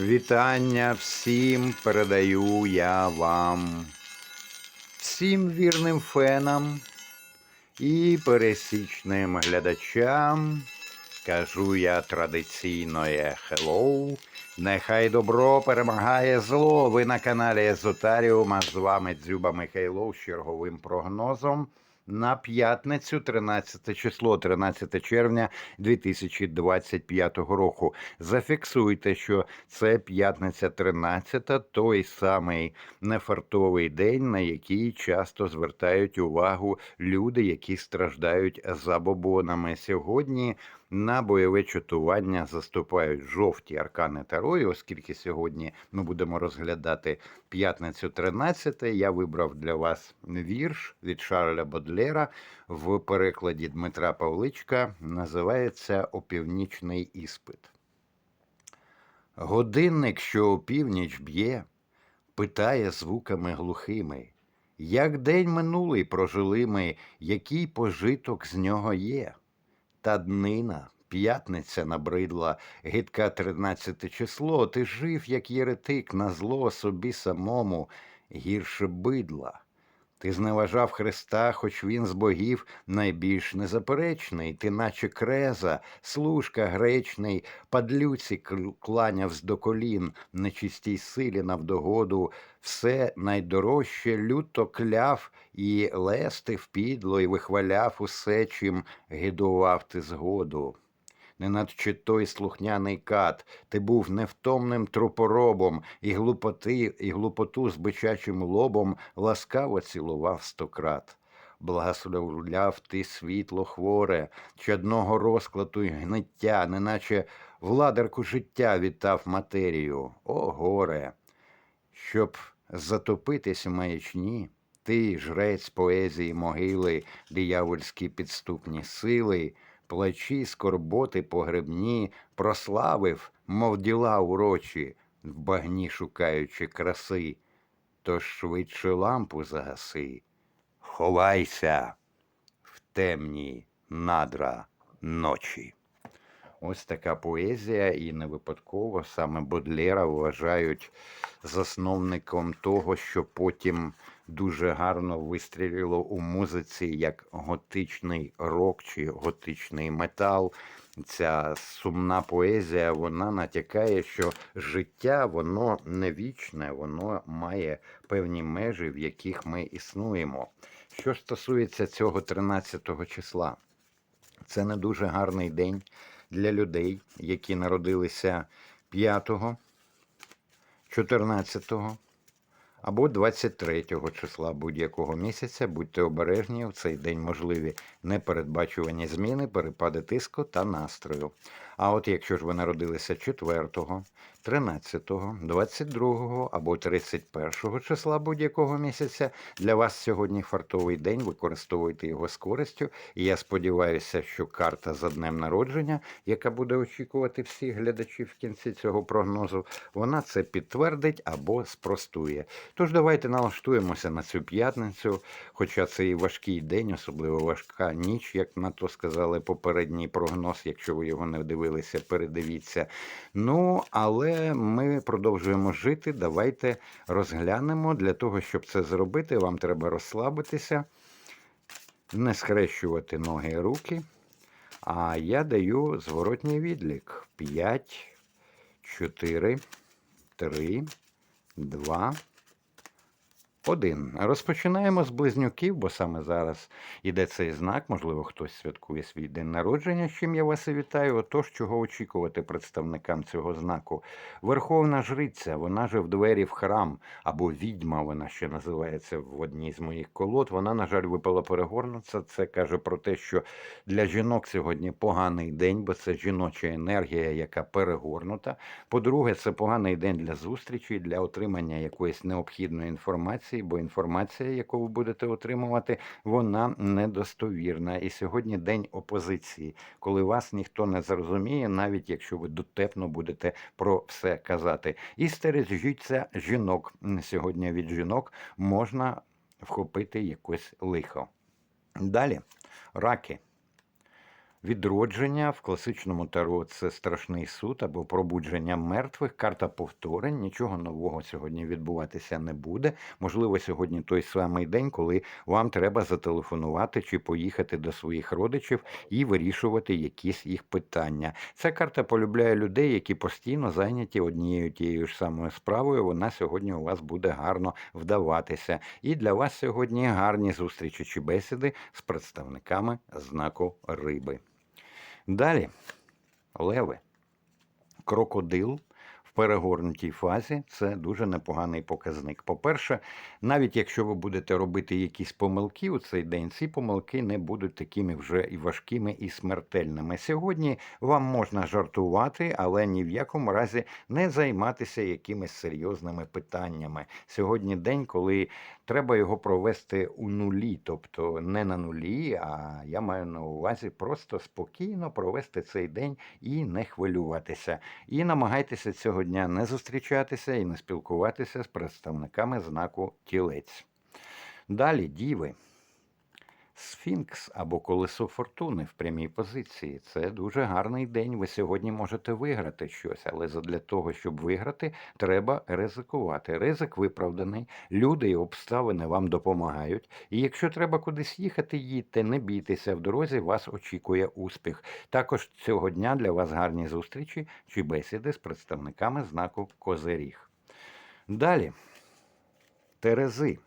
Вітання всім передаю я вам, всім вірним фенам і пересічним глядачам. Кажу я традиційне хеллоу. Нехай добро перемагає зло. Ви на каналі Езотаріум, а з вами Дзюба Михайлов з черговим прогнозом на п'ятницю, 13 число, 13 червня 2025 року. Зафіксуйте, що це п'ятниця 13, той самий нефартовий день, на який часто звертають увагу люди, які страждають забобонами. Сьогодні на бойове чатування заступають жовті аркани Таро, і оскільки сьогодні ми будемо розглядати п'ятницю 13, я вибрав для вас вірш від Шарля Бодлера в перекладі Дмитра Павличка. Називається Опівнічний іспит. Годинник, що опівніч б'є, питає звуками глухими. Як день минулий прожили ми, який пожиток з нього є? Та днина, п'ятниця набридла, гидка тринадцяте число, ти жив, як єретик, на зло собі самому, гірше бидла. Ти зневажав Христа, хоч він з богів найбільш незаперечний, ти, наче креза, служка гречний, падлюці кл- кланявсь до колін, нечистій силі навдогоду, все найдорожче люто кляв і лестив підло, і вихваляв усе, чим гидував ти згоду. Неначе той слухняний кат, ти був невтомним трупоробом, і глупоти, і глупоту з бичачим лобом ласкаво цілував стократ. Благословляв ти світло хворе, чадного розкладу й гниття, неначе владарку життя вітав матерію. О, горе! Щоб затопитись в маячні, ти, жрець поезії могили, диявольські підступні сили, плачі скорботи погребні, прославив, мов діла урочі, в багні шукаючи краси. Тож швидше лампу загаси, ховайся в темні надра ночі. Ось така поезія, і не випадково саме Бодлера вважають засновником того, що потім дуже гарно вистрілило у музиці як готичний рок чи готичний метал. Ця сумна поезія вона натякає, що життя воно не вічне, воно має певні межі, в яких ми існуємо. Що стосується цього 13-го числа, це не дуже гарний день для людей, які народилися 5, го 14 або 23 числа будь-якого місяця. Будьте обережні, в цей день можливі непередбачувані зміни, перепади тиску та настрою. А от якщо ж ви народилися 4, 13, 22 або 31 числа будь-якого місяця, для вас сьогодні фартовий день, використовуйте його з користю. І я сподіваюся, що карта за днем народження, яка буде очікувати всіх глядачів в кінці цього прогнозу, вона це підтвердить або спростує. Тож давайте налаштуємося на цю п'ятницю, хоча це і важкий день, особливо важка ніч, як на то сказали попередній прогноз. Якщо ви його не дивилися, передивіться. Ну, але ми продовжуємо жити. Давайте розглянемо. Для того, щоб це зробити, вам треба розслабитися, не схрещувати ноги і руки. А я даю зворотній відлік: 5, 4, 3, 2, один. Розпочинаємо з близнюків, бо саме зараз іде цей знак. Можливо, хтось святкує свій день народження, з чим я вас і вітаю. Отож, чого очікувати представникам цього знаку. Верховна жриця, вона же в двері в храм, або відьма, вона ще називається в одній з моїх колод. Вона, на жаль, випала перегорнутися. Це каже про те, що для жінок сьогодні поганий день, бо це жіноча енергія, яка перегорнута. По-друге, це поганий день для зустрічі, для отримання якоїсь необхідної інформації, бо інформація, яку ви будете отримувати, вона недостовірна. І сьогодні день опозиції, коли вас ніхто не зрозуміє, навіть якщо ви дотепно будете про все казати. І стережіться жінок. Сьогодні від жінок можна вхопити якось лихо. Далі, раки. Відродження в класичному таро це страшний суд або пробудження мертвих, карта повторень. Нічого нового сьогодні відбуватися не буде. Можливо, сьогодні той самий день, коли вам треба зателефонувати чи поїхати до своїх родичів і вирішувати якісь їх питання. Ця карта полюбляє людей, які постійно зайняті однією тією ж самою справою. Вона сьогодні у вас буде гарно вдаватися. І для вас сьогодні гарні зустрічі чи бесіди з представниками знаку риби. Далі, леви. Крокодил в перегорнутій фазі це дуже непоганий показник. По-перше, навіть якщо ви будете робити якісь помилки у цей день, ці помилки не будуть такими вже і важкими, і смертельними. Сьогодні вам можна жартувати, але ні в якому разі не займатися якимись серйозними питаннями. Сьогодні день, коли треба його провести у нулі, тобто не на нулі, а я маю на увазі просто спокійно провести цей день і не хвилюватися. І намагайтеся цього дня не зустрічатися і не спілкуватися з представниками знаку тілець. Далі діви. Сфінкс або колесо фортуни в прямій позиції. Це дуже гарний день. Ви сьогодні можете виграти щось, але для того, щоб виграти, треба ризикувати. Ризик виправданий, люди і обставини вам допомагають. І якщо треба кудись їхати, їдьте, не бійтеся, в дорозі вас очікує успіх. Також цього дня для вас гарні зустрічі чи бесіди з представниками знаку Козиріг. Далі. Терези.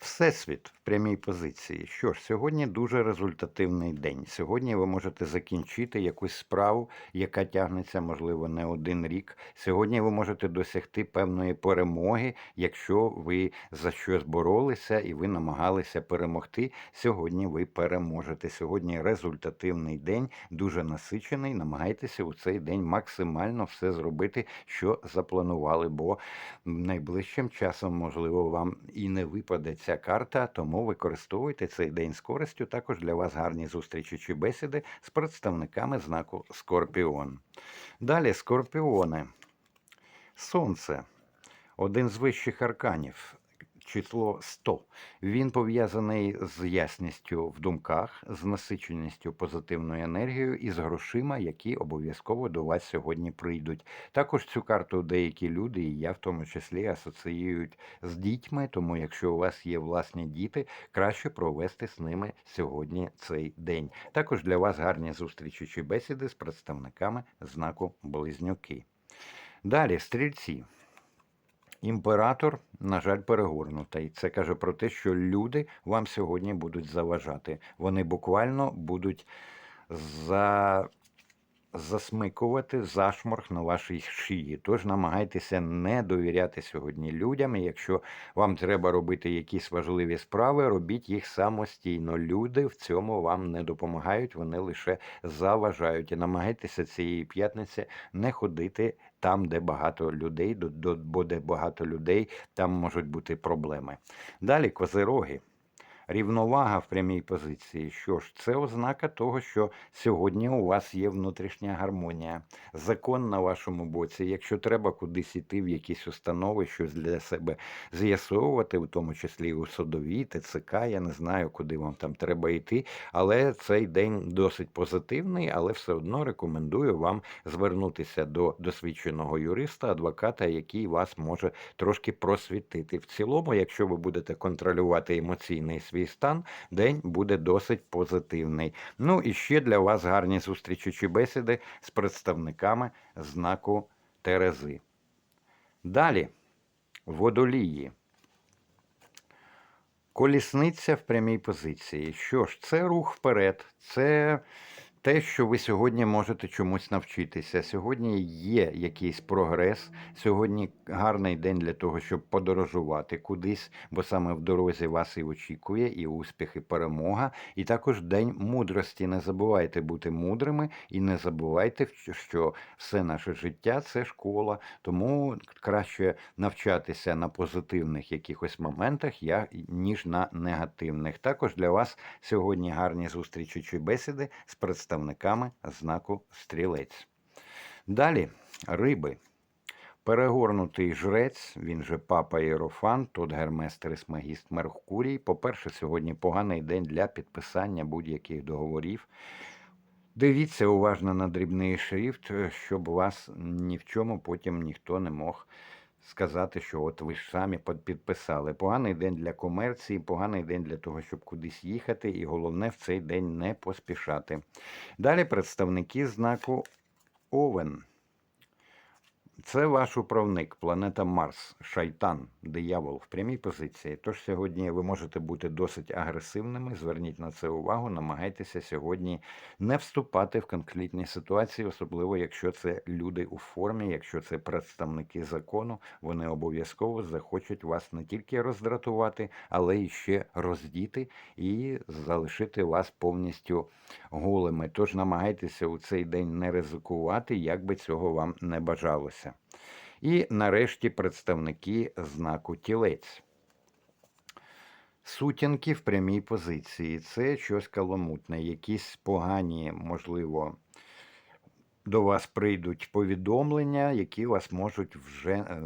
Всесвіт в прямій позиції. Що ж, сьогодні дуже результативний день. Сьогодні ви можете закінчити якусь справу, яка тягнеться, можливо, не один рік. Сьогодні ви можете досягти певної перемоги, якщо ви за щось боролися і ви намагалися перемогти. Сьогодні ви переможете. Сьогодні результативний день, дуже насичений. Намагайтеся у цей день максимально все зробити, що запланували, бо найближчим часом, можливо, вам і не випаде ця карта, тому використовуйте цей день з користю. Також для вас гарні зустрічі чи бесіди з представниками знаку Скорпіон. Далі скорпіони. Сонце. Один з вищих арканів. Число 100. Він пов'язаний з ясністю в думках, з насиченістю позитивною енергією і з грошима, які обов'язково до вас сьогодні прийдуть. Також цю карту деякі люди, і я в тому числі асоціюють з дітьми. Тому, якщо у вас є власні діти, краще провести з ними сьогодні цей день. Також для вас гарні зустрічі чи бесіди з представниками знаку Близнюки. Далі, стрільці. Імператор, на жаль, перегорнутий. Це каже про те, що люди вам сьогодні будуть заважати. Вони буквально будуть за... засмикувати зашморг на вашій шиї. Тож намагайтеся не довіряти сьогодні людям. Якщо вам треба робити якісь важливі справи, робіть їх самостійно. Люди в цьому вам не допомагають, вони лише заважають. І намагайтеся цієї п'ятниці не ходити там, де багато людей, до- бо де багато людей, там можуть бути проблеми. Далі козироги. Рівновага в прямій позиції. Що ж, це ознака того, що сьогодні у вас є внутрішня гармонія, закон на вашому боці. Якщо треба кудись іти в якісь установи, щось для себе з'ясовувати, в тому числі у судовій, ТЦК, я не знаю, куди вам там треба йти. Але цей день досить позитивний, але все одно рекомендую вам звернутися до досвідченого юриста, адвоката, який вас може трошки просвітити. В цілому, якщо ви будете контролювати емоційний свій стан, день буде досить позитивний. Ну і ще для вас гарні зустрічі чи бесіди з представниками знаку Терези. Далі водолії. Колісниця в прямій позиції. Що ж, це рух вперед, це те, що ви сьогодні можете чомусь навчитися. Сьогодні є якийсь прогрес. Сьогодні гарний день для того, щоб подорожувати кудись, бо саме в дорозі вас і очікує і успіх, і перемога. І також день мудрості. Не забувайте бути мудрими і не забувайте, що все наше життя це школа. Тому краще навчатися на позитивних якихось моментах, ніж на негативних. Також для вас сьогодні гарні зустрічі чи бесіди з представниками знаку стрілець. Далі риби. Перегорнутий жрець, він же папа Єрофан, тот Гермес Трисмегіст Меркурій. По-перше, сьогодні поганий день для підписання будь-яких договорів. Дивіться уважно на дрібний шрифт, щоб вас ні в чому потім ніхто не мог сказати, що от ви ж самі підписали. Поганий день для комерції, поганий день для того, щоб кудись їхати, і головне в цей день не поспішати. Далі представники знаку Овен. Це ваш управник, планета Марс, шайтан, диявол в прямій позиції. Тож сьогодні ви можете бути досить агресивними. Зверніть на це увагу. Намагайтеся сьогодні не вступати в конфліктні ситуації, особливо якщо це люди у формі, якщо це представники закону. Вони обов'язково захочуть вас не тільки роздратувати, але й ще роздіти і залишити вас повністю голими. Тож намагайтеся у цей день не ризикувати, як би цього вам не бажалося. І нарешті представники знаку тілець. Сутінки в прямій позиції. Це щось каламутне, якісь погані, можливо, до вас прийдуть повідомлення, які вас можуть вже е,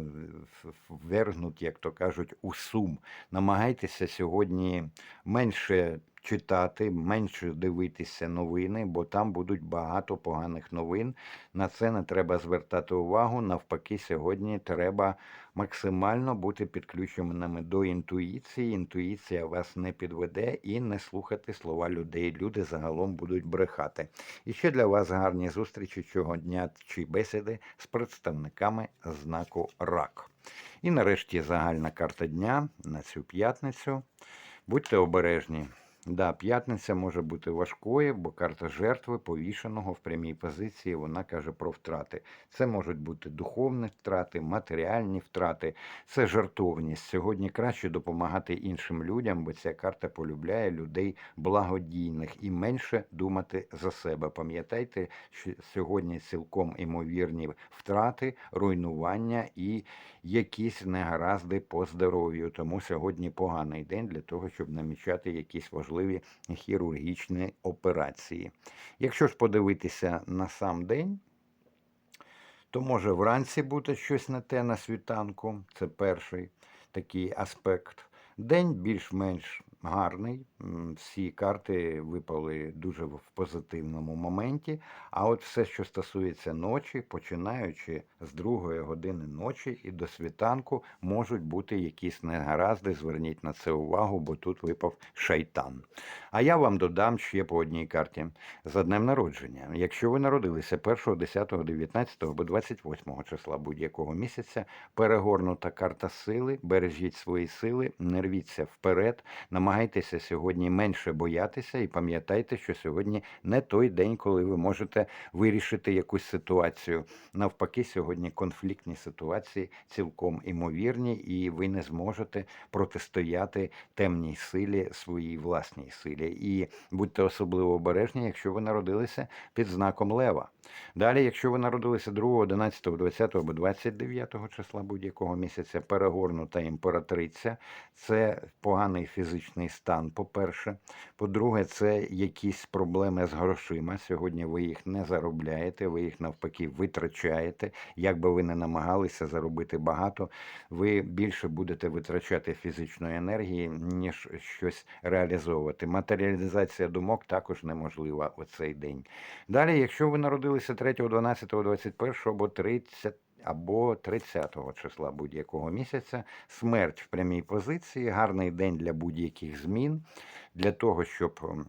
ввергнути, як то кажуть, у сум. Намагайтеся сьогодні менше читати, менше дивитися новини, бо там будуть багато поганих новин. На це не треба звертати увагу. Навпаки, сьогодні треба максимально бути підключеними до інтуїції. Інтуїція вас не підведе і не слухати слова людей. Люди загалом будуть брехати. І ще для вас гарні зустрічі цього дня чи бесіди з представниками знаку РАК. І нарешті загальна карта дня на цю п'ятницю. Будьте обережні. Да, п'ятниця може бути важкою, бо карта жертви повішеного в прямій позиції вона каже про втрати. Це можуть бути духовні втрати, матеріальні втрати, це жартовність. Сьогодні краще допомагати іншим людям, бо ця карта полюбляє людей благодійних і менше думати за себе. Пам'ятайте, що сьогодні цілком імовірні втрати, руйнування і якісь негаразди по здоров'ю. Тому сьогодні поганий день для того, щоб намічати якісь важливі хірургічні операції. Якщо ж подивитися на сам день, то може вранці бути щось не те на світанку. Це перший такий аспект. День більш-менш гарний. Всі карти випали дуже в позитивному моменті. А от все, що стосується ночі, починаючи з другої години ночі і до світанку, можуть бути якісь негаразди. Зверніть на це увагу, бо тут випав шайтан. А я вам додам ще по одній карті за днем народження. Якщо ви народилися 1, 10, 19 або 28 числа будь-якого місяця, перегорнута карта сили, бережіть свої сили, не рвіться вперед, намагайтеся сьогодні менше боятися і пам'ятайте, що сьогодні не той день, коли ви можете вирішити якусь ситуацію. Навпаки, сьогодні конфліктні ситуації цілком імовірні, і ви не зможете протистояти темній силі, своїй власній силі. І будьте особливо обережні, якщо ви народилися під знаком лева. Далі, якщо ви народилися 2, 11, 20 або 29 числа будь-якого місяця, перегорнута імператриця, це поганий фізичний стан, по-перше. По-друге, це якісь проблеми з грошима. Сьогодні ви їх не заробляєте, ви їх навпаки витрачаєте. Як би ви не намагалися заробити багато, ви більше будете витрачати фізичної енергії, ніж щось реалізовувати. Матеріалізація думок також неможлива у цей день. Далі, якщо ви народилися 3, 12, 21 або 30 або 30 числа будь-якого місяця, смерть в прямій позиції, гарний день для будь-яких змін, для того, щоб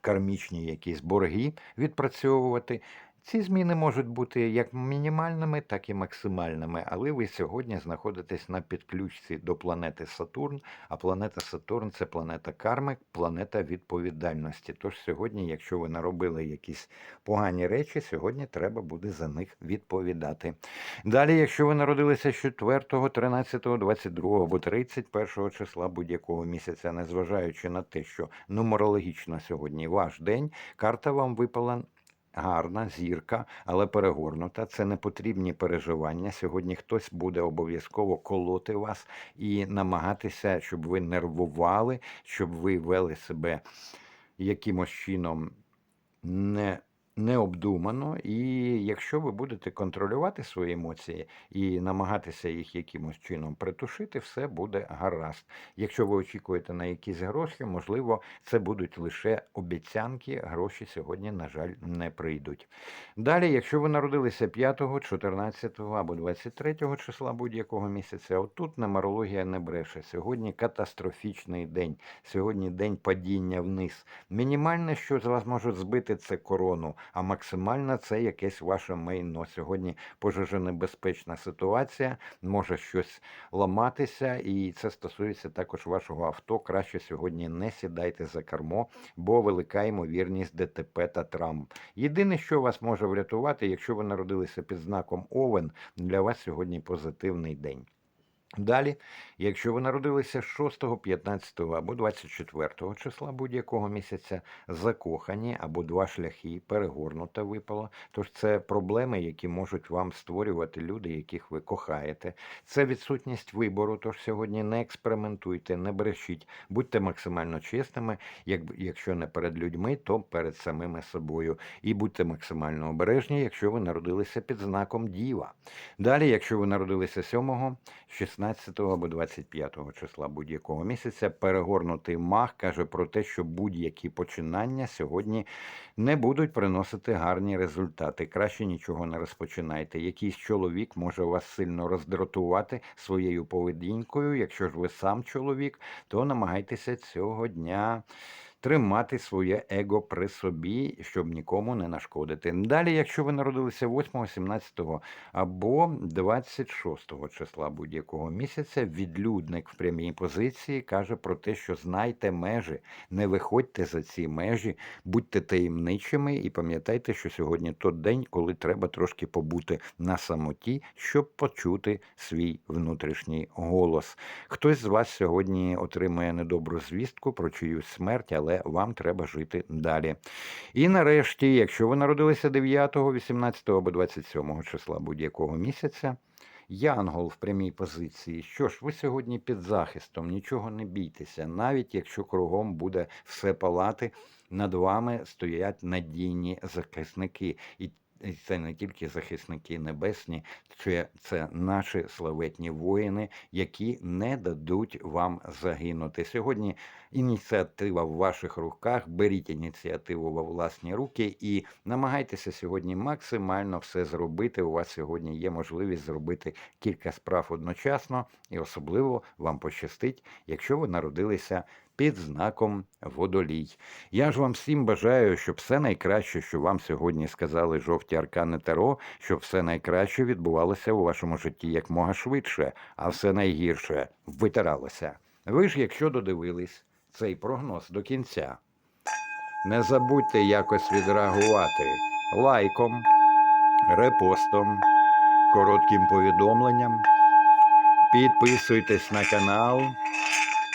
кармічні якісь борги відпрацьовувати. Ці зміни можуть бути як мінімальними, так і максимальними, але ви сьогодні знаходитесь на підключці до планети Сатурн, а планета Сатурн це планета карми, планета відповідальності. Тож сьогодні, якщо ви наробили якісь погані речі, сьогодні треба буде за них відповідати. Далі, якщо ви народилися 4, 13, 22 або 31 числа будь-якого місяця, незважаючи на те, що нумерологічно сьогодні ваш день, карта вам випала гарна зірка, але перегорнута. Це не потрібні переживання. Сьогодні хтось буде обов'язково колоти вас і намагатися, щоб ви нервували, щоб ви вели себе якимось чином не необдумано, і якщо ви будете контролювати свої емоції і намагатися їх якимось чином притушити, все буде гаразд. Якщо ви очікуєте на якісь гроші, можливо, це будуть лише обіцянки. Гроші сьогодні, на жаль, не прийдуть. Далі, якщо ви народилися 5, 14 або 23 числа будь-якого місяця, отут нумерологія не бреше. Сьогодні катастрофічний день. Сьогодні день падіння вниз. Мінімальне, що з вас може збити, це корону, а максимально це якесь ваше майно. Сьогодні пожежонебезпечна ситуація, може щось ламатися, і це стосується також вашого авто. Краще сьогодні не сідайте за кермо, бо велика ймовірність ДТП та травм. Єдине, що вас може врятувати, якщо ви народилися під знаком Овен, для вас сьогодні позитивний день. Далі, якщо ви народилися 6, 15 або 24 числа будь-якого місяця, закохані або два шляхи, перегорнута випало, тож це проблеми, які можуть вам створювати люди, яких ви кохаєте. Це відсутність вибору, тож сьогодні не експериментуйте, не брешіть, будьте максимально чесними, як, якщо не перед людьми, то перед самими собою. І будьте максимально обережні, якщо ви народилися під знаком Діва. Далі, якщо ви народилися 7, 16 або 25 числа будь-якого місяця, перегорнутий мах каже про те, що будь-які починання сьогодні не будуть приносити гарні результати. Краще нічого не розпочинайте. Якийсь чоловік може вас сильно роздратувати своєю поведінкою. Якщо ж ви сам чоловік, то намагайтеся цього дня тримати своє его при собі, щоб нікому не нашкодити. Далі, якщо ви народилися 8, 17 або 26 числа будь-якого місяця, відлюдник в прямій позиції каже про те, що знайте межі, не виходьте за ці межі, будьте таємничими і пам'ятайте, що сьогодні той день, коли треба трошки побути на самоті, щоб почути свій внутрішній голос. Хтось з вас сьогодні отримує недобру звістку про чиюсь смерть, але вам треба жити далі. І нарешті, якщо ви народилися 9, 18 або 27 числа будь-якого місяця. Янгол в прямій позиції. Що ж, ви сьогодні під захистом, нічого не бійтеся, навіть якщо кругом буде все палати, над вами стоять надійні захисники. І це не тільки захисники небесні, це, це наші славетні воїни, які не дадуть вам загинути. Сьогодні ініціатива в ваших руках. Беріть ініціативу во власні руки і намагайтеся сьогодні максимально все зробити. У вас сьогодні є можливість зробити кілька справ одночасно, і особливо вам пощастить, якщо ви народилися під знаком водолій. Я ж вам всім бажаю, щоб все найкраще, що вам сьогодні сказали жовті аркани Таро, щоб все найкраще відбувалося у вашому житті якмога швидше, а все найгірше витиралося. Ви ж, якщо додивились цей прогноз до кінця, не забудьте якось відреагувати лайком, репостом, коротким повідомленням. Підписуйтесь на канал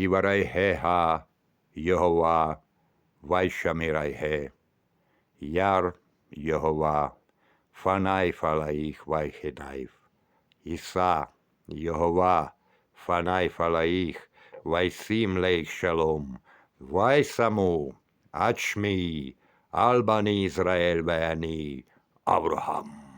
І варайгега Йогова, Вайшамірайге, Яр Йогова, Фанай фалаїх Вайхедаїв, Іса Йогова, Фанай фалаїх, Вайсім лейх шалом, Вайсаму, Ачмі, Албані Ізраїль Веані, Авраам.